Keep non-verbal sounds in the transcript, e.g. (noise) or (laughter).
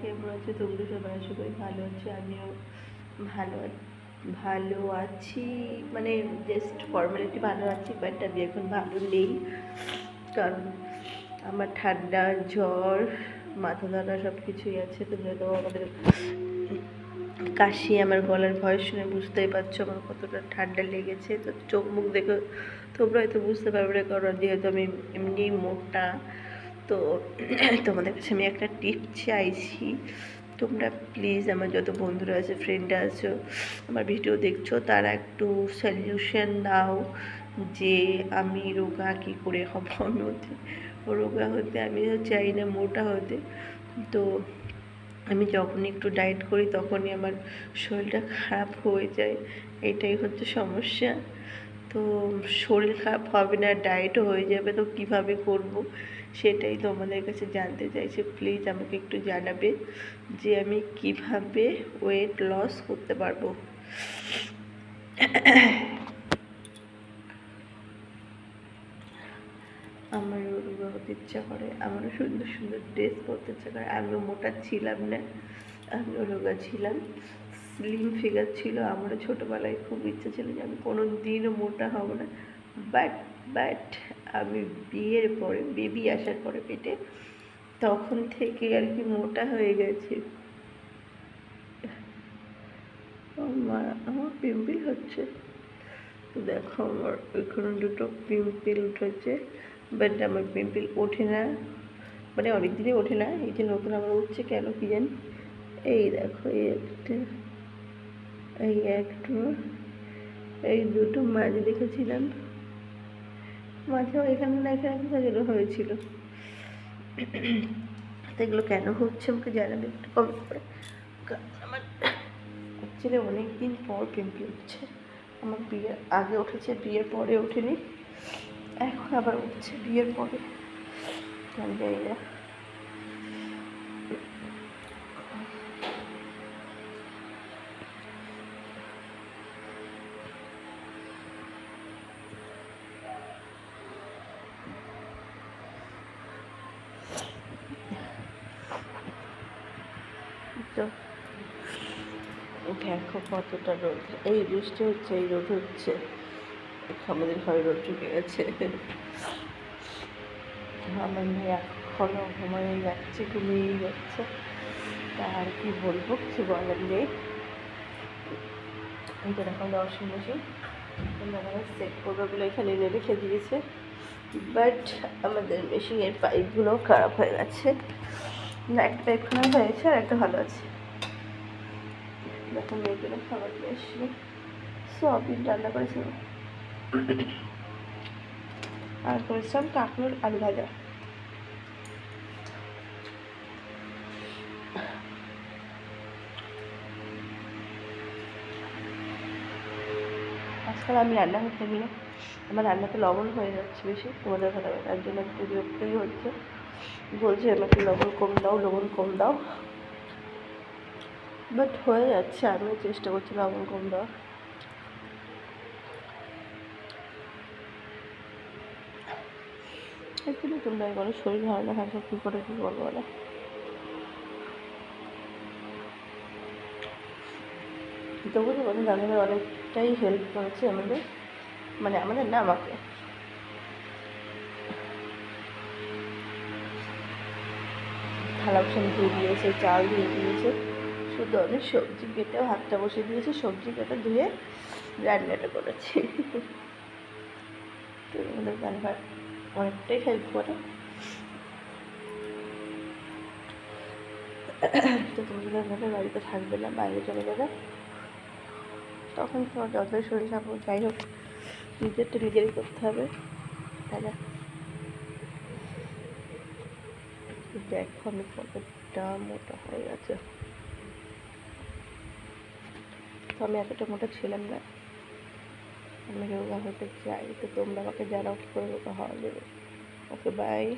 কেমন আছে তোমরা সবাই করি ভালো আছে? আমিও ভালো ভালো আছি। মানে জাস্ট ফর্মালিটি ভালো আছি বাট আমি এখন ভালো নেই। কারণ আমার ঠান্ডা, জ্বর, মাথা ধরা সব কিছুই আছে। তোমরা তো আমাদের কাশি, আমার গলার ভয়েস শুনে বুঝতেই পারছ আমার কতটা ঠান্ডা লেগেছে। তো চোখ মুখ দেখে তোমরা হয়তো বুঝতে পারবে না কারণ যেহেতু আমি এমনি মোটা তো (clears throat) তোমাদের কাছে আমি একটা টিপ চাইছি। তোমরা প্লিজ আমার যত বন্ধুরা আছে ফ্রেন্ড আছো, আমার ভিডিও দেখছ, তারা একটু সলিউশন দাও যে আমি রোগা কী করে হব আমি হতে রোগা হতে আমি চাই না, মোটা হতে। তো আমি যখন একটু ডায়েট করি, তখনই আমার শরীরটা খারাপ হয়ে যায়। এটাই হচ্ছে সমস্যা। তো শরীর খারাপ হবে না ডায়েটও হয়ে যাবে, তো কীভাবে করব সেটাই তোমাদের কাছে জানতে চাইছি। প্লিজ আমাকে একটু জানাবে যে আমি কীভাবে ওয়েট লস করতে পারব। আমারও রোগা ইচ্ছা করে, আমারও সুন্দর সুন্দর ড্রেস পরতে ইচ্ছা করে। আমিও মোটা ছিলাম না, আমিও রোগা ছিলাম। স্লিম ফিগার ছিল আমারও ছোটোবেলায় খুব ইচ্ছা ছিল যে আমি কোনো দিনও মোটা হব না। বাট বাট আমি বিয়ের পরে বেবি আসার পরে পেটে তখন থেকে আর কি মোটা হয়ে গেছে। মা, আমার পিম্পল হচ্ছে। তো দেখো আমার, এখানে দুটো পিম্পল উঠেছে। বাট আমার পিম্পল ওঠে না। মানে অনেক দিনই ওঠে না, এই যে নতুন আমার উঠছে কেন কি জানি। এই দেখো, এই একটা। এই একটু এই দুটো মাঝে দেখেছিলাম। মাঝেও এখানে না এখানে কোথাও হয়েছিল। এগুলো কেন হচ্ছে আমাকে জানাবে একটু কমেন্ট করে। কারণ আমার অ্যাকচুয়ালি অনেক দিন পর পিম্পল উঠছে। আমার বিয়ের আগে উঠেছে, বিয়ের পরে ওঠেনি। এখন আবার উঠছে, বিয়ের পরে। আমি জানি না তো। দেখো কতটা রোদ। এই বৃষ্টি হচ্ছে, এই রোদ হচ্ছে। আমাদের ঘরে রোদ ঢুকে গেছে। আমার মেয়ে এখনও ঘুমিয়ে যাচ্ছে, ঘুমিয়েই যাচ্ছে। তা আর কি বলব, কিছু বলার নেই। এইটা দেখো আমরা ওয়াশিং মেশিন আমরা সেট করবে এখানে এনে রেখে দিয়েছে। বাট আমাদের মেশিনের পাইপগুলো খারাপ হয়ে গেছে। একটা পাইপ খারাপ হয়েছে আর একটা ভালো আছে। দেখো জন্য খাবার নিয়ে এসেছিল। সয়াবিন রান্না করেছিলাম। আর করেছিলাম কাঁকড়োর আলু ভাজা। আজকাল আমি রান্না করতে গেলে আমার রান্নাতে লবণ হয়ে যাচ্ছে বেশি, তোমাদের ভালো তার জন্য একটু বিরক্তই হচ্ছে। বলছে আমাকে লবণ কম দাও, লবণ কম দাও। বাট হয়ে যাচ্ছে, আমিও চেষ্টা করছি লবণ কম দেওয়ার। অ্যাকচুয়ালি তোমরা বলো, শরীর ভালো না থাকলে কী করে কী করব বলো? তবু তো রান্নাঘর অনেকটাই হেল্প করেছে আমাদের। মানে আমাদের না আমাকে। থালা বাসন ধুয়ে দিয়েছে চাল ধুয়ে দিয়েছে শুধু আমি সবজি কেটে ভাতটা বসিয়ে দিয়েছি সবজি কেটে ধুয়ে রান্নাটা করেছি। তো আমাদের রান্নার অনেকটাই হেল্প করে। তো তুমি যদি বাড়িতে থাকবে না বাইরে চলে যাবে। তখন তোমার যতই শরীর হোক, যাই হোক নিজেরটা নিজেরই করতে হবে তাই না দেখো আমি কতটা মোটা হয়ে গেছে। তো আমি এতটা মোটা ছিলাম না। আমি রোগা হতে চাই, তো তোমরা আমাকে জানাও কী করে রোগা হওয়া যাবে। Okay bye